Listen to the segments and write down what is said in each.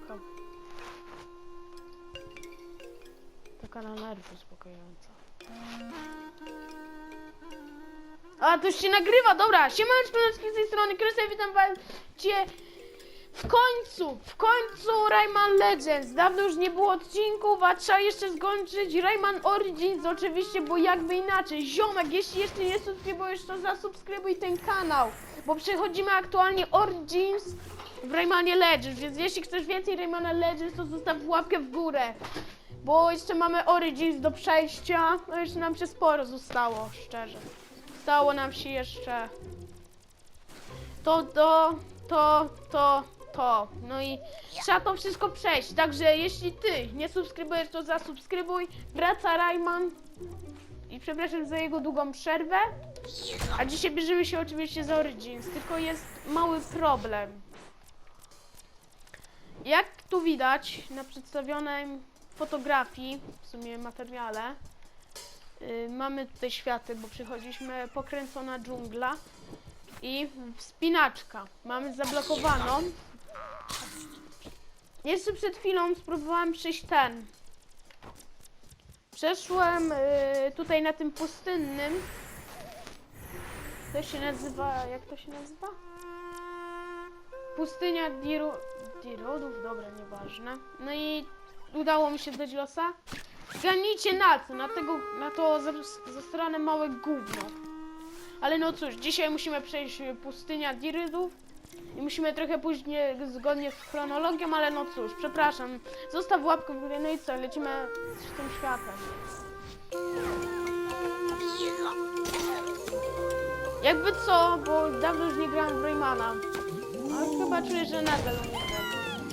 muzyka. Taka na nerwy uspokajająca. A, to już się nagrywa, dobra. Siemaneczko, z tej strony Krystian, witam was cię w końcu, w końcu Rayman Legends. Dawno już nie było odcinków, a trzeba jeszcze skończyć Rayman Origins oczywiście, bo jakby inaczej. Ziomek, jeśli jeszcze nie subskrybujesz, to zasubskrybuj ten kanał, bo przechodzimy aktualnie Origins w Raymanie Legends, więc jeśli chcesz więcej Raymana Legends, to zostaw łapkę w górę. Bo jeszcze mamy Origins do przejścia, no jeszcze nam się sporo zostało, szczerze. Stało nam się jeszcze to, to, to, to, to. No i trzeba to wszystko przejść. Także jeśli ty nie subskrybujesz, to zasubskrybuj. Wraca Rayman. I przepraszam za jego długą przerwę. A dzisiaj bierzemy się oczywiście za Origins. Tylko jest mały problem. Jak tu widać na przedstawionej fotografii, w sumie materiale, y, mamy tutaj światy, bo przychodziliśmy pokręcona dżungla i wspinaczka. Mamy zablokowaną. Jeszcze przed chwilą spróbowałam przejść ten. Przeszłem y, tutaj na tym pustynnym. To się nazywa, jak to się nazywa? Pustynia Diru, Dirudów, dobra, nieważne. No i udało mi się dać losa. Zgadnijcie na co, na tego, na to za- zasrane małe gówno. Ale no cóż, dzisiaj musimy przejść y, pustynia Dirydów i musimy trochę później zgodnie z chronologią, ale no cóż, przepraszam. Zostaw łapkę w górę, no i co, lecimy z tym światem. Jakby co, bo dawno już nie grałem w Raymana. Ale chyba czuję, że nadal gram.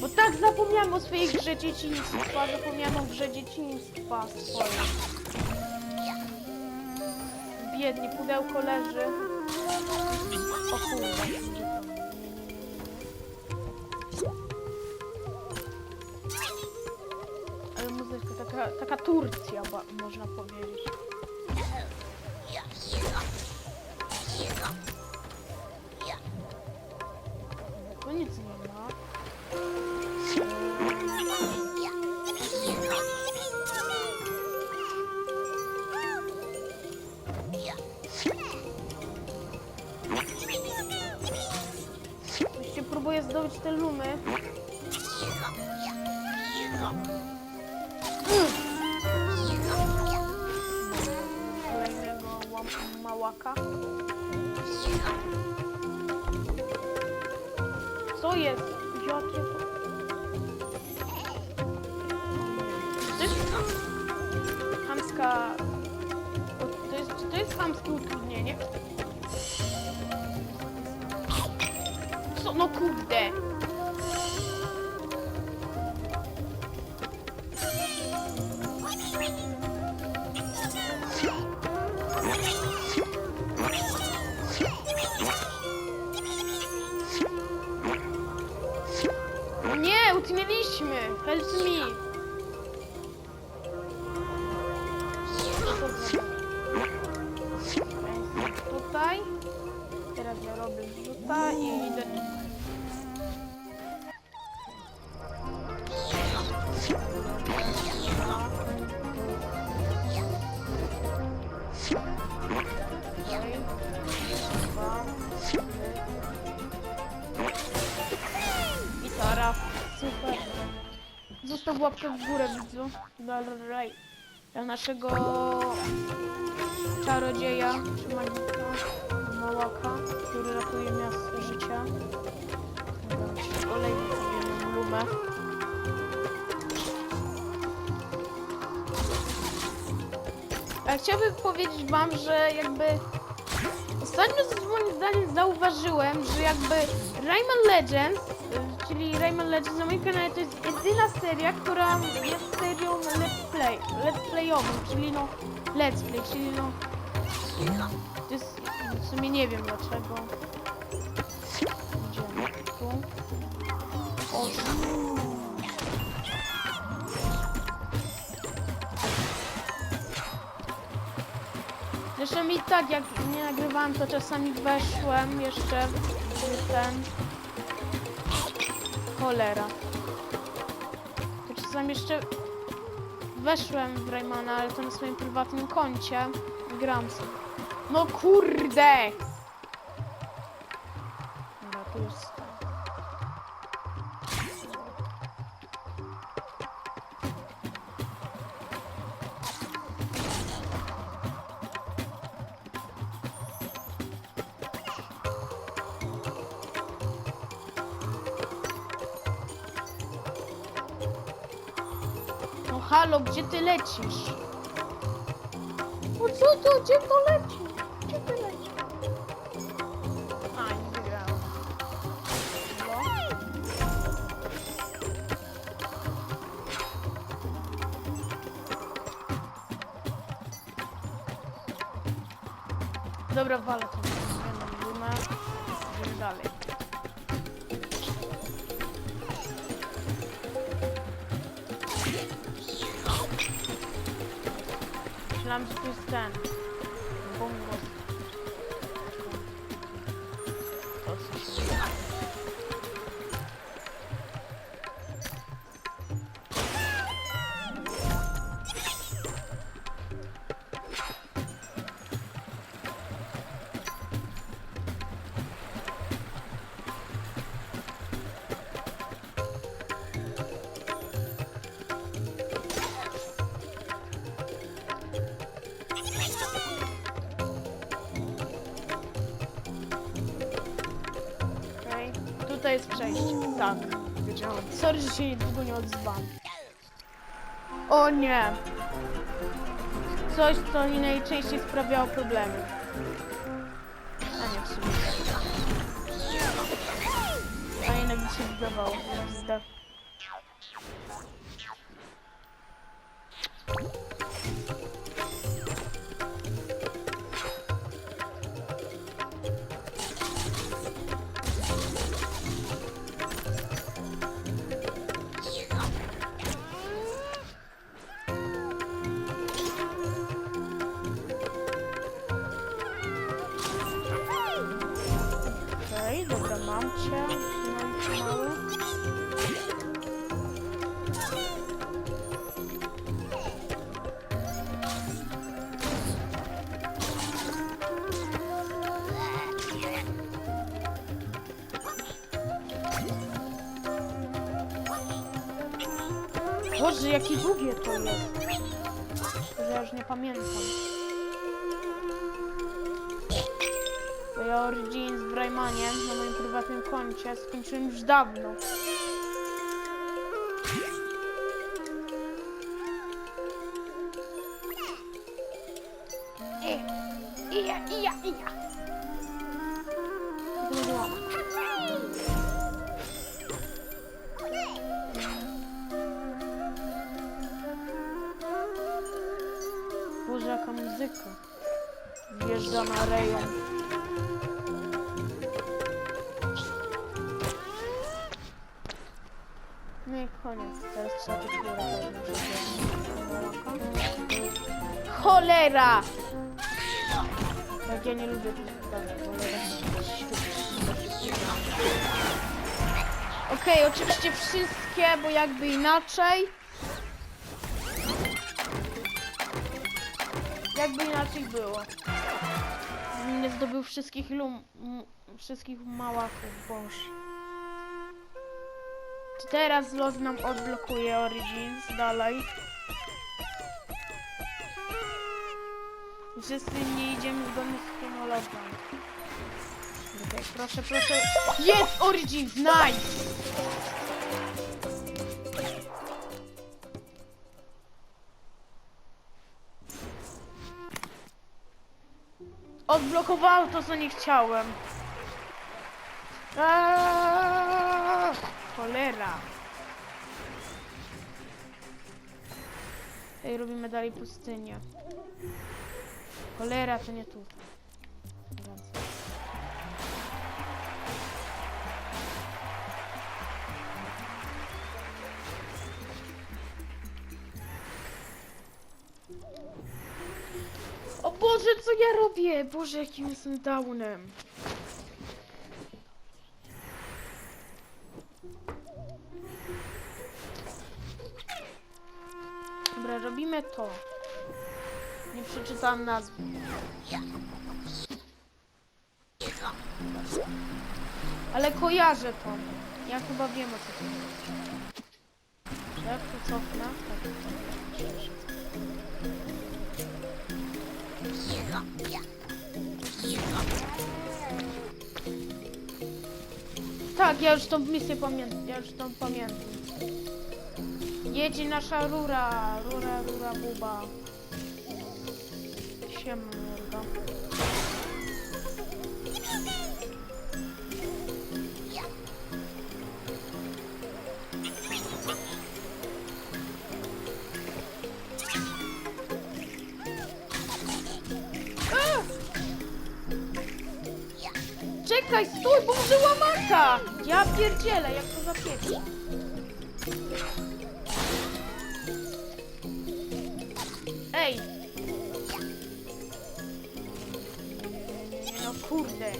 Bo tak zapomniałem o swojej grze dzieciństwa, zapomniałem o grze dzieciństwa swoim. Biednie, pudełko leży. O kurwa. gdzie tam? Ale muzyka taka, taka Turcja, można powiedzieć. Tu nic nie ma. Jeszcze próbuję zdobyć te lumy. Utknęliśmy! Help me! Tutaj. Teraz ja robię łapkę w górę, widzu. Dalej. Dla naszego czarodzieja, czy magika, małaka, który ratuje miasto życia. Olejmy sobie lumę. A chciałbym powiedzieć wam, że jakby Ostatnio z moim zdaniem zauważyłem, że jakby Rayman Legends, czyli Rayman Legends na moim kanale to jest jedyna seria, która jest serią let's play, let's playową, czyli no let's play, czyli no to jest, w sumie nie wiem dlaczego. Idziemy tu. O, Zresztą i tak jak nie nagrywałem, to czasami weszłem jeszcze ten. Cholera. To czasem jeszcze weszłem w Raymana, ale to na swoim prywatnym koncie. Gram sobie. No kurde! Gdzie ty lecisz? No co to, gdzie to leci? Gdzie ty lecisz? A, nie wygrałem. No. Dobra, walę to. Jedną gumę. Idziemy dalej. Myślałam, że to ten. Tak. Wiedziałem. Sorry, że się długo nie odzywam. O nie. Coś, co mi najczęściej sprawiało problemy. A nie, w sumie. A mi się wydawało. Zda. Boże, jakie długie to jest. Że ja już nie pamiętam. Ja Origins w Raymanie na moim prywatnym koncie skończyłem już dawno. Jak ja nie lubię tych Okej, oczywiście wszystkie, bo jakby inaczej. Jakby inaczej było. Nie zdobył wszystkich lum... wszystkich małaków, boż. Czy teraz los nam odblokuje Origins dalej? Wszyscy nie idziemy zgodnie z chronologią. Okej, proszę, proszę. Jest Origins, nice! Odblokowało to, co nie chciałem. Aaaa! Cholera. Ej, robimy dalej pustynię. Cholera, to nie tu. O Boże, co ja robię? Boże, jakim jestem downem. Dobra, robimy to. Nie przeczytałam nazwy. Ale kojarzę to. Ja chyba wiem o co chodzi. Jak to cofnę? Tak. Tak, ja już tą misję pamiętam. Ja już tą pamiętam. Jedzie nasza rura. Rura, rura, buba. Czekaj, stój, bo może łamaka! Ja pierdzielę, jak to zapieki. Ej! No kurde.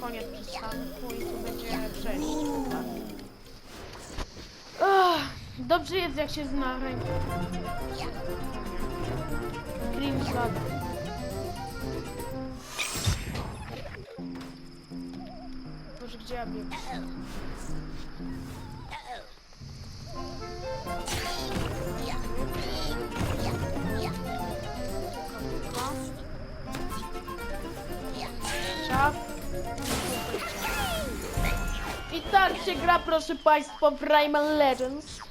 Koniec przystanku i tu będzie. Ach, Dobrze jest jak się zna rękę. Green Boże, gdzie ja biegę? Czap. I tak się gra, proszę Państwa, Rayman Legends.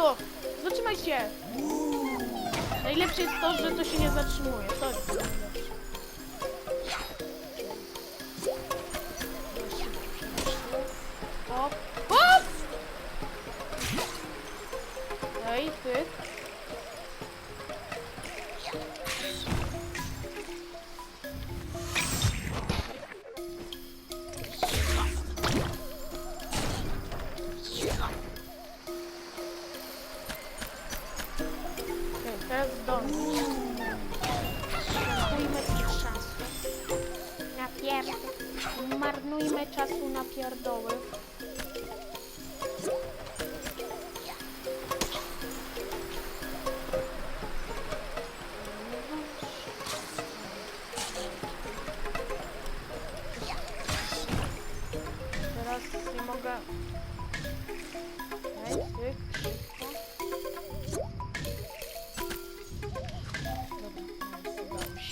Halo, zatrzymaj się. Najlepsze jest to, że to się nie zatrzymuje. To jest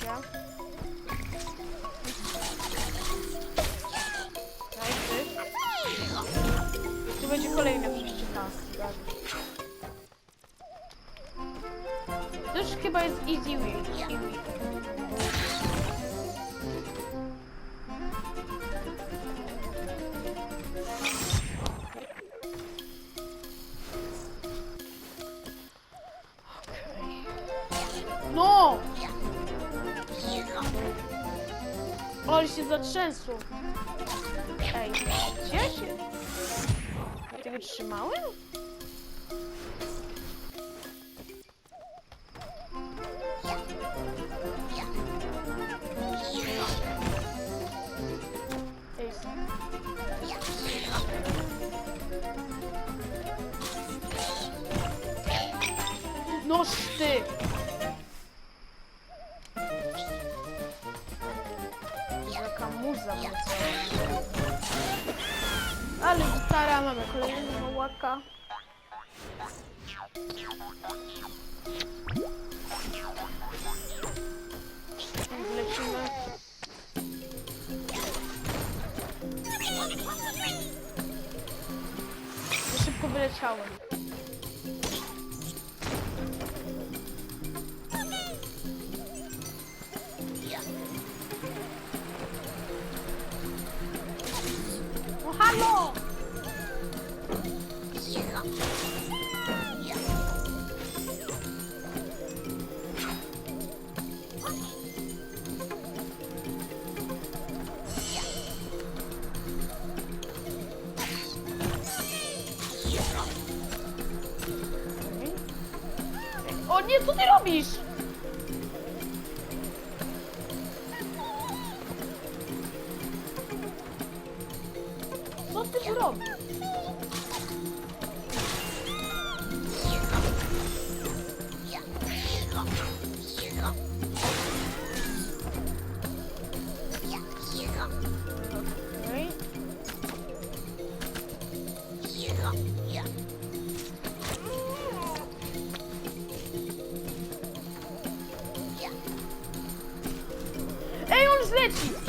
Ej, tyk. Tu będzie kolejne przejście tak. To już chyba jest easy win. Easy win. Się zatrzęsło. Ej, gdzie się? Ja tego trzymałem? No halo! O nie, co ty robisz?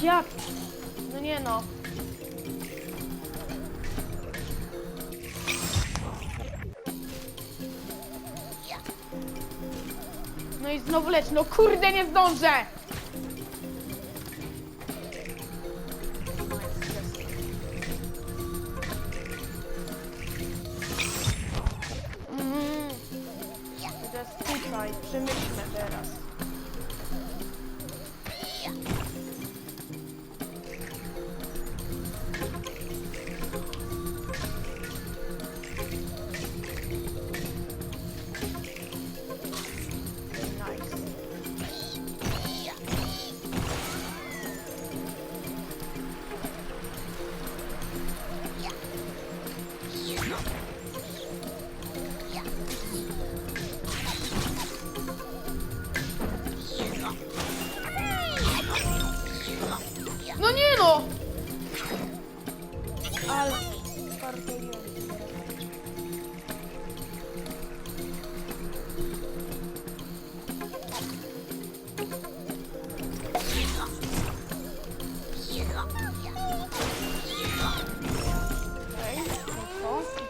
Jak? No nie no. No i znowu leci. No kurde, nie zdążę!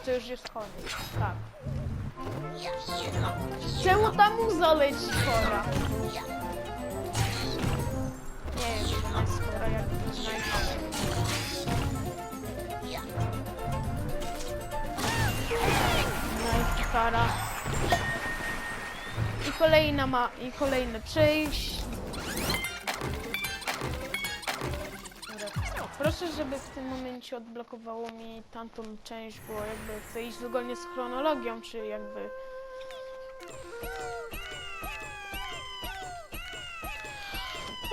To, i już jest koniec. Tak. Czemu ta muza leci chora? Nie wiem, czy ona jest chora, jak to znajdę. Najstara. I kolejna ma, i kolejne przejść. Proszę, żeby w tym momencie odblokowało mi tamtą część, bo jakby chcę iść zgodnie z chronologią, czy jakby...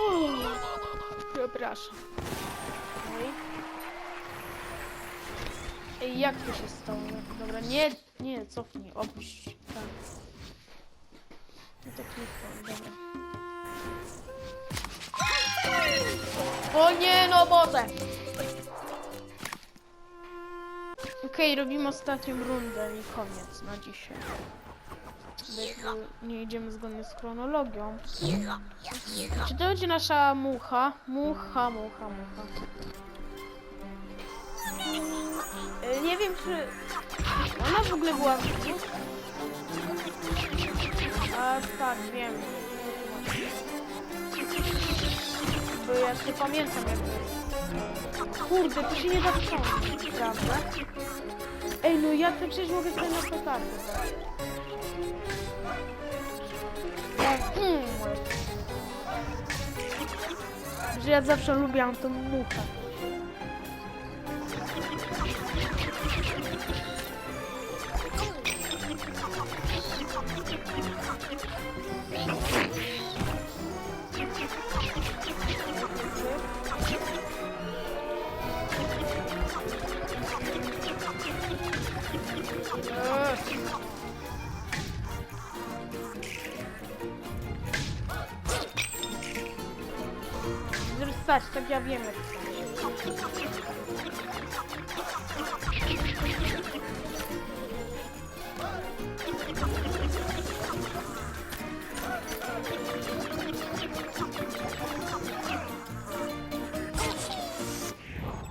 Uff, Przepraszam. Okej. Ej, jak to się stało? Dobra, nie, nie, cofnij, opuść. Tak. No to kliknę, dobra. O nie, no botę! Okej, robimy ostatnią rundę i koniec na dzisiaj. Bo nie idziemy zgodnie z chronologią. Czy to będzie nasza mucha? Mucha, mucha, mucha. E, Nie wiem, czy ona w ogóle była w. A tak, wiem. Bo ja nie pamiętam jakby. Kurde, to się nie da wciągnąć, prawda? Ej, no ja to przecież mogę sobie na petardę. Hmm. Że ja zawsze lubiłam tą muchę. Eee. Zrzucać, tak ja wiem jak to.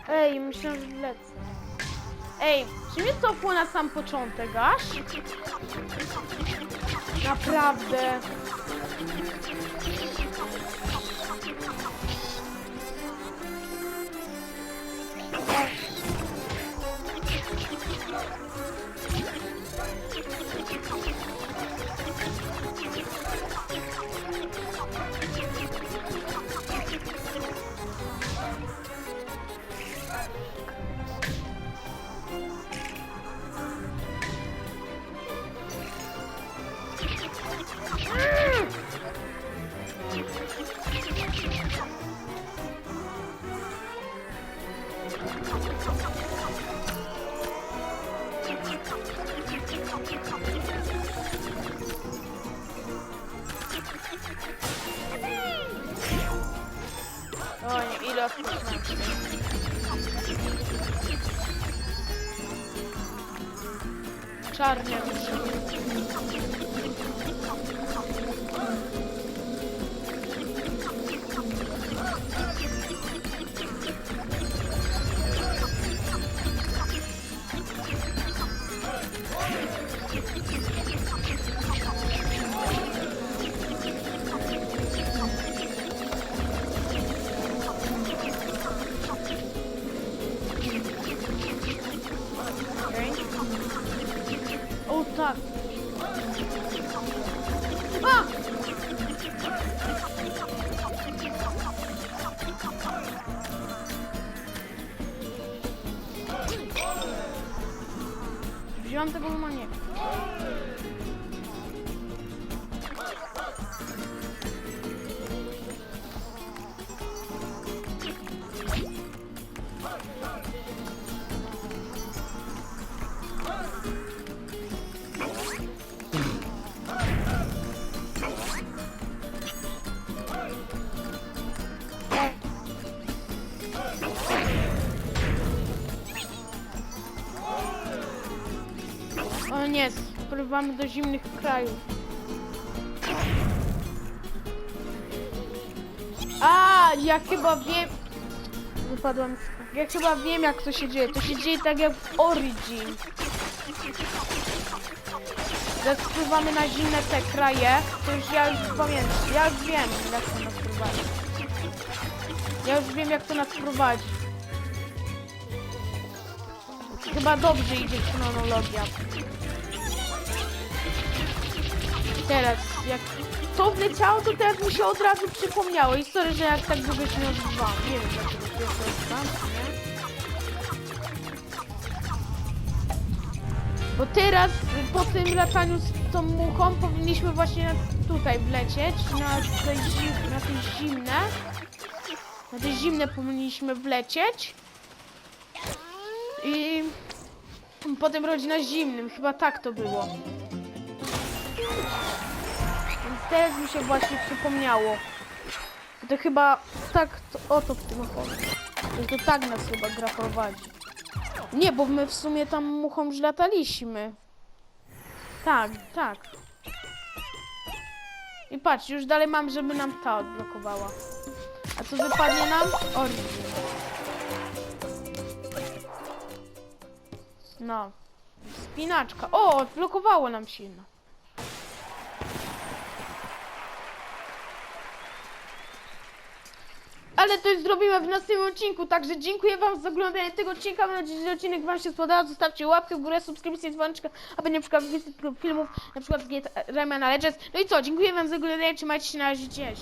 Ej, myślę, że lecę. Ej, czy mnie cofło na sam początek aż? Naprawdę. Spływamy do zimnych krajów. A, ja chyba wiem... Wypadłam z... Ja chyba wiem jak to się dzieje. To się dzieje tak jak w Origin. Jak na zimne te kraje, to już ja już pamiętam. Ja już wiem jak to nas prowadzi. Ja już wiem jak to nas prowadzi. Chyba dobrze idzie chronologia. Teraz, jak to wleciało, to teraz mi się od razu przypomniało. I sorry, że jak tak długo się nie odbywałam. Nie wiem, dlaczego to jest tam, nie? Bo teraz, po tym lataniu z tą muchą, powinniśmy właśnie tutaj wlecieć, na te, zim, na te zimne. Na te zimne powinniśmy wlecieć. I potem rodzina zimnym, chyba tak to było. Teraz mi się właśnie przypomniało. To chyba tak, to, o to w tym chodzi. To tak nas chyba gra prowadzi. Nie, bo my w sumie tam muchą już lataliśmy. Tak, tak. I patrz, już dalej mam, żeby nam ta odblokowała. A co wypadnie nam? Origin. No. Spinaczka. O, odblokowało nam się. Ale to już zrobimy w następnym odcinku, także dziękuję wam za oglądanie tego odcinka. Mam nadzieję, że odcinek wam się spodobał. Zostawcie łapkę w górę, subskrypcję, dzwoneczkę, aby nie przykład więcej filmów, na przykład z Rayman Legends. No i co, dziękuję wam za oglądanie, trzymajcie się na razie, cześć.